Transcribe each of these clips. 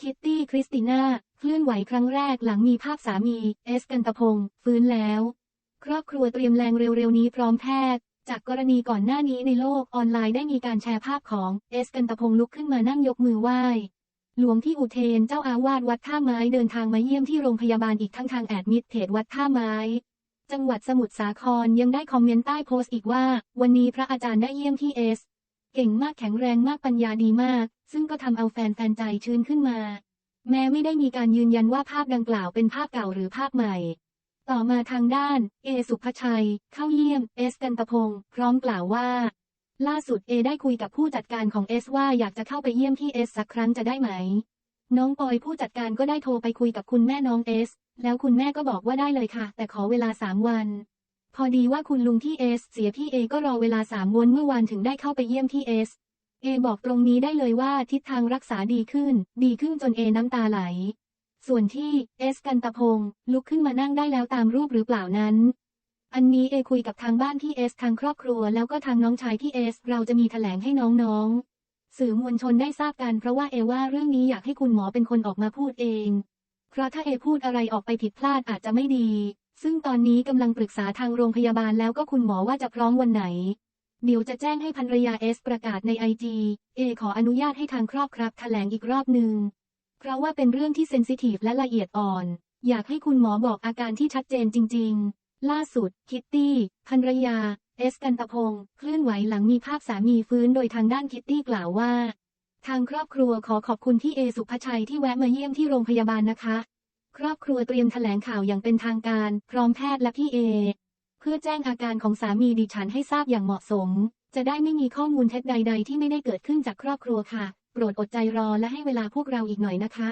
คิตตี้คริสติน่าเคลื่อนไหวครั้งแรกหลังมีภาพสามี เอสกันตพงศ์ฟื้นแล้ว ครอบครัวเตรียมแรงเร็วๆนี้พร้อมแพทย์ จากกรณีก่อนหน้านี้ในโลกออนไลน์ได้มีการแชร์ภาพของเอสกันตพงศ์ลุกขึ้นมานั่งยกมือไหว้ หลวงพี่อุเทนเจ้าอาวาสวัดท่าไม้เดินทางมาเยี่ยมที่โรงพยาบาลอีกทั้งทางแอดมิดเพจวัดท่าไม้ จังหวัดสมุทรสาครยังได้คอมเมนต์ใต้โพสต์อีกว่า วันนี้พระอาจารย์ได้เยี่ยมที่เอส เก่งมากแข็งแรงมากปัญญาดีมาก ซึ่งก็ทำเอาแฟนๆใจชื้นขึ้นมา แม้ไม่ได้มีการยืนยันว่าภาพดังกล่าวเป็นภาพเก่าหรือภาพใหม่ ต่อมาทางด้าน เอสุภชัย เข้าเยี่ยม เอสกันตพงศ์พร้อมกล่าวว่า ล่าสุดเอได้คุยกับผู้จัดการของเอสว่าอยากจะเข้าไปเยี่ยมที่เอสสักครั้งจะได้ไหม น้องปอยผู้จัดการก็ได้โทรไปคุยกับคุณแม่น้องเอสแล้วคุณแม่ก็บอกว่าได้เลยค่ะ แต่ขอเวลาสามวัน พอดีว่าคุณลุงที่เอสเสียพี่เอก็รอเวลาสามวันเมื่อวานถึงได้เข้าไปเยี่ยมที่เอส เอบอกตรงนี้ได้เลยว่าทิศทางรักษาดีขึ้น ดีขึ้นจนเอน้ำตาไหล ส่วนที่เอสกันตะพงลุกขึ้นมานั่งได้แล้วตามรูปหรือเปล่านั้น อันนี้เอคุยกับทางบ้านที่เอสทางครอบครัวแล้วก็ทางน้องชายที่เอสเราจะมีแถลงให้น้องๆ สื่อมวลชนได้ทราบกันเพราะว่าเอว่าเรื่องนี้อยากให้คุณหมอเป็นคนออกมาพูดเอง เพราะถ้าเอพูดอะไรออกไปผิดพลาดอาจจะไม่ดี ซึ่งตอนนี้กำลังปรึกษาทางโรงพยาบาลแล้วก็คุณหมอว่าจะพร้อมวันไหน เดี๋ยวจะแจ้งให้ภรรยาเอสประกาศในไอจีเอขออนุญาตให้ทางครอบครับแถลงอีกรอบหนึ่ง เพราะว่าเป็นเรื่องที่เซนซิทีฟและละเอียดอ่อน อยากให้คุณหมอบอกอาการที่ชัดเจนจริง ๆ ล่าสุด คิตตี้ภรรยาเอสกันตะพงศ์เคลื่อนไหวหลังมีภาพสามีฟื้นโดยทางด้านคิตตี้กล่าวว่า ทางครอบครัวขอขอบคุณที่เอสุภชัยที่แวะมาเยี่ยมที่โรงพยาบาลนะคะ ครอบครัวเตรียมแถลงข่าวอย่างเป็นทางการ พร้อมแพทย์และพี่เอ เพื่อแจ้งอาการของสามีดิฉันให้ทราบอย่างเหมาะสม จะได้ไม่มีข้อมูลเท็จใด ๆ ที่ไม่ได้เกิดขึ้นจากครอบครัวค่ะ โปรดอดใจรอและให้เวลาพวกเราอีกหน่อยนะคะ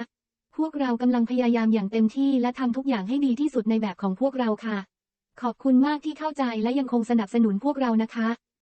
พวกเรากำลังพยายามอย่างเต็มที่และทำทุกอย่างให้ดีที่สุดในแบบของพวกเราค่ะ ขอบคุณมากที่เข้าใจและยังคงสนับสนุนพวกเรานะคะ